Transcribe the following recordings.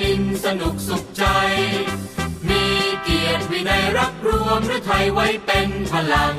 นินสนุกสุขใจ มีเกียรติวินัยรับรวมหรือไทยไว้เป็นพลัง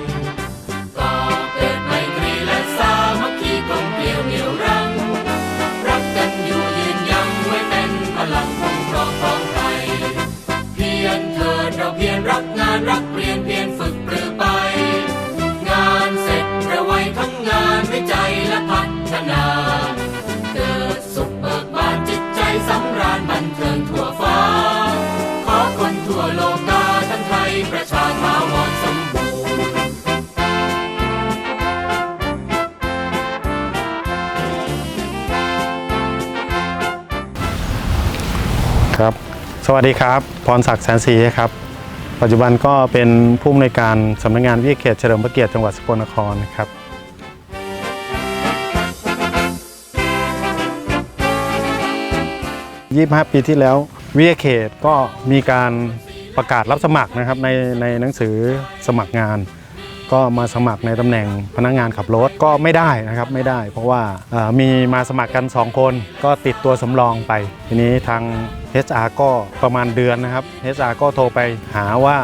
ครับ สวัสดีครับ พรศักดิ์แสนศรีครับ ปัจจุบันก็เป็นผู้อำนวยการสำนักงานวิทยาเขตเฉลิมพระเกียรติจังหวัดสกลนครครับ25ปีที่แล้ววิทยาเขตก็มีการประกาศรับสมัครนะครับในในหนังสือสมัครงาน ก็มาสมัครในตำแหน่งพนักงานขับรถก็ไม่ได้นะครับไม่ได้ เพราะว่ามีมาสมัครกัน 2 คน ก็ติดตัวสำรองไป ทีนี้ทาง HR ก็ประมาณเดือนนะครับ HR ก็โทรไปหาว่า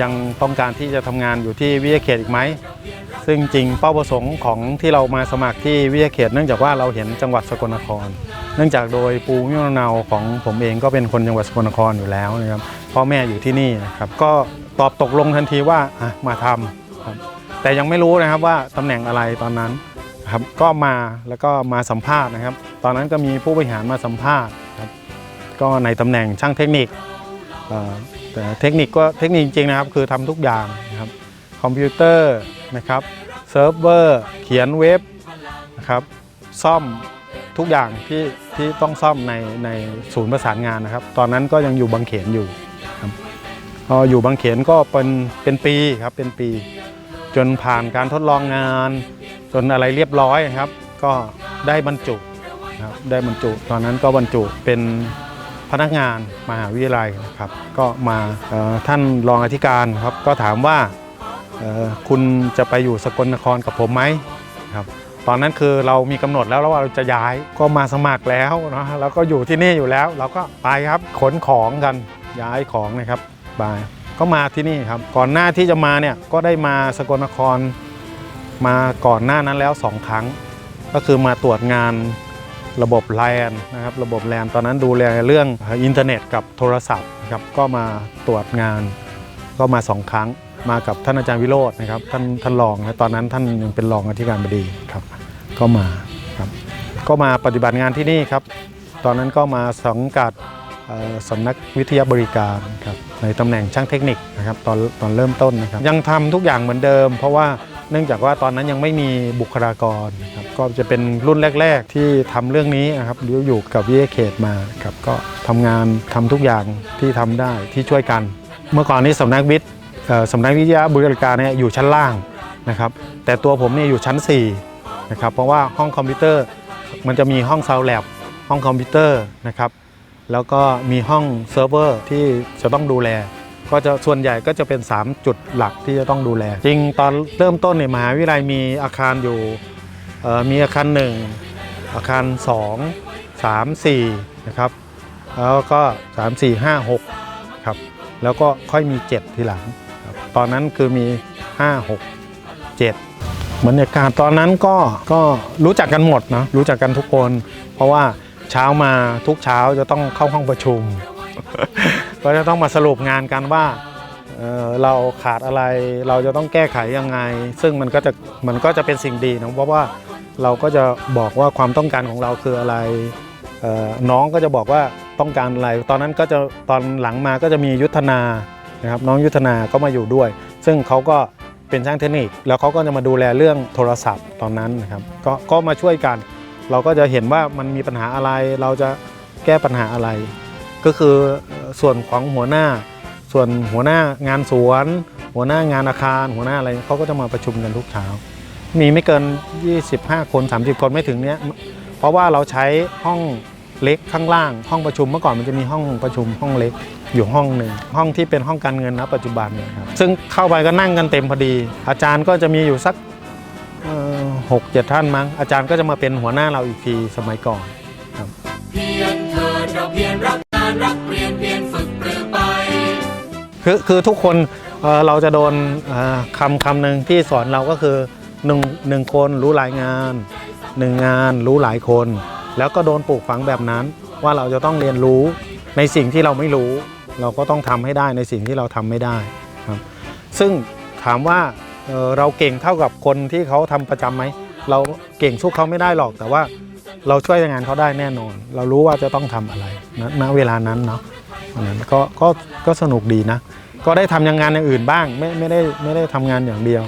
ยังต้องการที่จะทำงานอยู่ที่วิทยาเขตอีกไหมซึ่งจริงเป้าประสงค์ของที่เรามาสมัครที่วิทยาเขต เนื่องจากว่าเราเห็นจังหวัดสกลนคร เนื่องจากโดยปูมิลำเนาของผมเองก็เป็นคนจังหวัดสกลนครอยู่แล้วนะครับพ่อแม่อยู่ที่นี่นะครับก็ตอบตกลงทันทีว่ามาทำ ครับ แต่ยังไม่รู้นะครับว่าตำแหน่งอะไรตอนนั้นครับก็มาแล้วก็มาสัมภาษณ์นะครับ ตอนนั้นก็มีผู้บริหารมาสัมภาษณ์ครับก็ในตำแหน่งช่างเทคนิคเอ่อแต่เทคนิคก็เทคนิคจริงๆนะครับคือทำทุกอย่างนะครับคอมพิวเตอร์นะครับเซิร์ฟเวอร์เขียนเว็บนะครับซ่อมทุกอย่างที่ที่ต้องซ่อมในในศูนย์ประสานงานนะครับ ตอนนั้นก็ยังอยู่บางเขนอยู่ครับพออยู่บางเขนก็เป็นเป็นปีครับเป็นปี จนผ่านการทดลองงาน จนอะไรเรียบร้อยครับ ก็ได้บรรจุครับได้บรรจุตอนนั้นก็บรรจุเป็นพนักงานมหาวิทยาลัยนะครับ ก็มาท่านรองอธิการครับก็ถามว่าคุณจะไปอยู่สกลนครกับผมไหมครับตอนนั้นคือเรามีกำหนดแล้วว่าเราจะย้ายก็มาสมัครแล้วเนาะแล้วก็อยู่ที่นี่อยู่แล้ว เราก็ไปครับขนของกันย้ายของนะครับไป ก็มาที่นี่ครับ ก่อนหน้าที่จะมาเนี่ยก็ได้มาสกลนครมาก่อนหน้านั้นแล้วสองครั้ง ก็คือมาตรวจงานระบบแลนนะครับระบบแลนตอนนั้นดูแลเรื่องอินเทอร์เน็ตกับโทรศัพท์ครับก็มาตรวจงานก็มาสองครั้ง มากับท่านอาจารย์วิโรจน์นะครับท่านท่านรองนะตอนนั้นท่านยังเป็นรองอธิการบดีครับ ก็มาครับก็มาปฏิบัติงานที่นี่ครับ ตอนนั้นก็มาสังกัดสำนักวิทยาบริการครับ ในตำแหน่งช่างเทคนิคนะครับตอนตอนเริ่มต้นนะครับ ยังทำทุกอย่างเหมือนเดิม เพราะว่าเนื่องจากว่าตอนนั้นยังไม่มีบุคลากรนะครับก็จะเป็นรุ่นแรก ๆ ที่ทำเรื่องนี้นะครับอยู่อยู่กับวิทยาเขตมาครับก็ทำงานทำทุกอย่างที่ทำได้ที่ช่วยกัน เมื่อก่อนนี้สำนักวิทย์สำนักวิทยาบริการเนี่ยอยู่ชั้นล่างนะครับ แต่ตัวผมเนี่ยอยู่ชั้น4นะครับเพราะว่าห้องคอมพิวเตอร์มันจะมีห้องซาวแลบห้องคอมพิวเตอร์นะครับ แล้วก็มีห้องเซิร์ฟเวอร์ที่จะต้องดูแล ก็จะส่วนใหญ่ก็จะเป็น 3 จุดหลักที่จะต้องดูแล จริงตอนเริ่มต้นเนี่ยมหาวิทยาลัยมีอาคารอยู่เอ่อมีอาคาร 1 อาคาร 2 3 4นะครับแล้วก็ 3 4 5 6ครับแล้วก็ค่อยมี 7 ทีหลัง ตอนนั้นคือมี 5 6 7บรรยากาศตอนนั้นก็ก็รู้จักกันหมดนะรู้จักกันทุกคน เพราะว่า เช้ามาทุกเช้าจะต้องเข้าห้องประชุม ก็จะต้องมาสรุปงานกันว่าเเราขาดอะไรเราจะต้องแก้ไขยังไง ซึ่งมันก็จะมันก็จะเป็นสิ่งดีนะเพราะว่าเราก็จะบอกว่าความต้องการของเราคืออะไรน้องก็จะบอกว่าต้องการอะไร ตอนนั้นก็จะตอนหลังมาก็จะมียุทธนานะครับน้องยุทธนาก็มาอยู่ด้วย ซึ่งเขาก็เป็นช่างเทคนิค แล้วเขาก็จะมาดูแลเรื่องโทรศัพท์ตอนนั้นนะครับกก็มาช่วยกัน เราก็จะเห็นว่ามันมีปัญหาอะไร เราจะแก้ปัญหาอะไร ก็คือส่วนของหัวหน้า ส่วนหัวหน้างานสวน หัวหน้างานอาคาร หัวหน้าอะไรเขาก็จะมาประชุมกันทุกเช้า มีไม่เกิน 25 คน 30 คนไม่ถึงเนี้ยเพราะว่าเราใช้ห้องเล็กข้างล่าง ห้องประชุมเมื่อก่อนมันจะมีห้องประชุมห้องเล็กอยู่ห้องหนึ่งห้องที่เป็นห้องการเงินนะปัจจุบันนะครับซึ่งเข้าไปก็นั่งกันเต็มพอดี อาจารย์ก็จะมีอยู่สัก หกเจ็ดท่านมั้ง อาจารย์ก็จะมาเป็นหัวหน้าเราอีกทีสมัยก่อนเพียรเถิดเราเพียรรักงารักเรียนเพียรฝึกปรือไปคือคือทุกคนเอ่อเราจะโดนเอ่อคำคำหนึ่งที่สอนเราก็คือหนึ่งหนึ่งคนรู้หลายงานหนึ่งงานรู้หลายคน แล้วก็โดนปลูกฝังแบบนั้น ว่าเราจะต้องเรียนรู้ในสิ่งที่เราไม่รู้ เราก็ต้องทำให้ได้ในสิ่งที่เราทำไม่ได้ครับ ซึ่งถามว่า เอ่อเราเก่งเท่ากับคนที่เขาทำประจำไหม เราเก่งสู้เขาไม่ได้หรอก แต่ว่าเราช่วยงานเขาได้แน่นอน เรารู้ว่าจะต้องทำอะไรณณเวลานั้นเนาะอันนั้นก็ก็ก็สนุกดีนะ ก็ได้ทำงานอย่างอื่นบ้าง ไม่ไม่ได้ไม่ได้ทำงานอย่างเดียว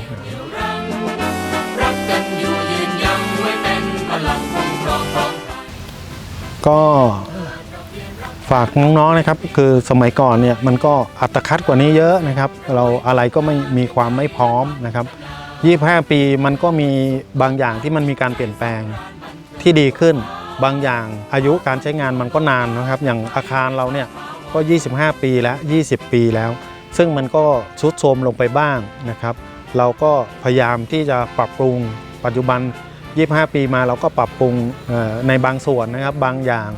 รัก ฝากน้องๆนะครับ คือสมัยก่อนเนี่ยมันก็อัตคัดกว่านี้เยอะนะครับ เราอะไรก็ไม่มีความไม่พร้อมนะครับ 25 ปีมันก็มีบางอย่างที่มันมีการเปลี่ยนแปลงที่ดีขึ้น บางอย่างอายุการใช้งานมันก็นานนะครับ อย่างอาคารเราเนี่ยก็ 25 ปีแล้ว 20 ปีแล้ว ซึ่งมันก็ทรุดโทรมลงไปบ้างนะครับ เราก็พยายามที่จะปรับปรุงปัจจุบัน 25 ปีมาเราก็ปรับปรุงในบางส่วนนะครับบางอย่าง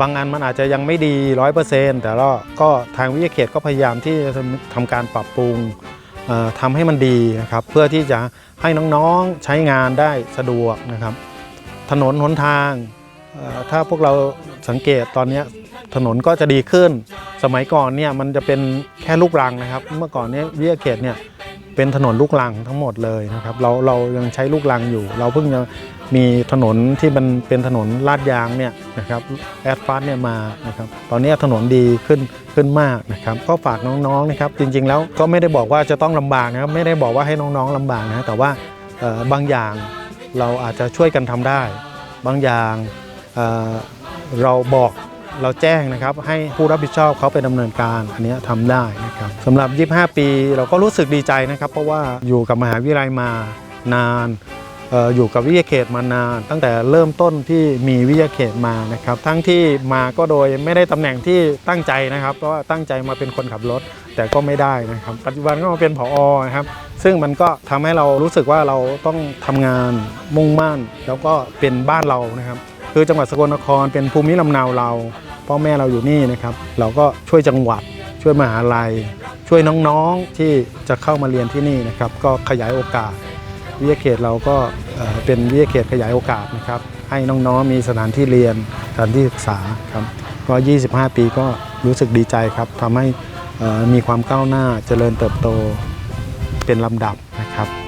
บางอันมันอาจจะยังไม่ดี 100%แต่ก็ก็ทางวิทยาเขตก็พยายามที่จะทำการปรับปรุงเอ่อทำให้มันดีนะครับเพื่อที่จะให้น้องๆใช้งานได้สะดวกนะครับ ถนนหนทาง ถ้าพวกเราสังเกตตอนนี้ถนนก็จะดีขึ้น สมัยก่อนเนี่ยมันจะเป็นแค่ลูกรังนะครับ เมื่อก่อนเนี้วิทยาเขตเนี่ยเป็นถนนลูกรังทั้งหมดเลยนะครับเราเรายังใช้ลูกรังอยู่ เราเพิ่งจะ มีถนนที่มันเป็นถนนลาดยางเนี่ยนะครับแอดฟาสเนี่ยมานะครับตอนนี้ถนนดีขึ้นขึ้นมากนะครับก็ฝากน้องๆนะครับจริงๆแล้วก็ไม่ได้บอกว่าจะต้องลำบากนะครับไม่ได้บอกว่าให้น้องๆลำบากนะแต่ว่าบางอย่างเราอาจจะช่วยกันทำได้ บางอย่างเราบอกเราแจ้งนะครับให้ผู้รับผิดชอบเขาไปดำเนินการอันนี้ยทำได้นะครับสำหรับ 25 ปี เราก็รู้สึกดีใจนะครับ เพราะว่าอยู่กับมหาวิทยาลัยมานาน อยู่กับวิทยาเขตมานาน ตั้งแต่เริ่มต้นที่มีวิทยาเขตมานะครับ ทั้งที่มาก็โดยไม่ได้ตำแหน่งที่ตั้งใจนะครับ เพราะว่าตั้งใจมาเป็นคนขับรถ แต่ก็ไม่ได้นะครับ ปัจจุบันก็มาเป็นผอนะครับ ซึ่งมันก็ทำให้เรารู้สึกว่าเราต้องทำงานมุ่งมั่น แล้วก็เป็นบ้านเรานะครับ คือจังหวัดสกลนครเป็นภูมิลำเนาเราพ่อแม่เราอยู่นี่นะครับ เราก็ช่วยจังหวัดช่วยมหาลัย ช่วยน้องๆที่จะเข้ามาเรียนที่นี่นะครับ ก็ขยายโอกาส วิทยาเขตเราก็เป็นวิทยาเขตขยายโอกาสนะครับให้น้องๆมีสถานที่เรียนสถานที่ศึกษาครับก็ 25 ปีก็รู้สึกดีใจครับทำให้มีความก้าวหน้าเจริญเติบโตเป็นลำดับนะครับ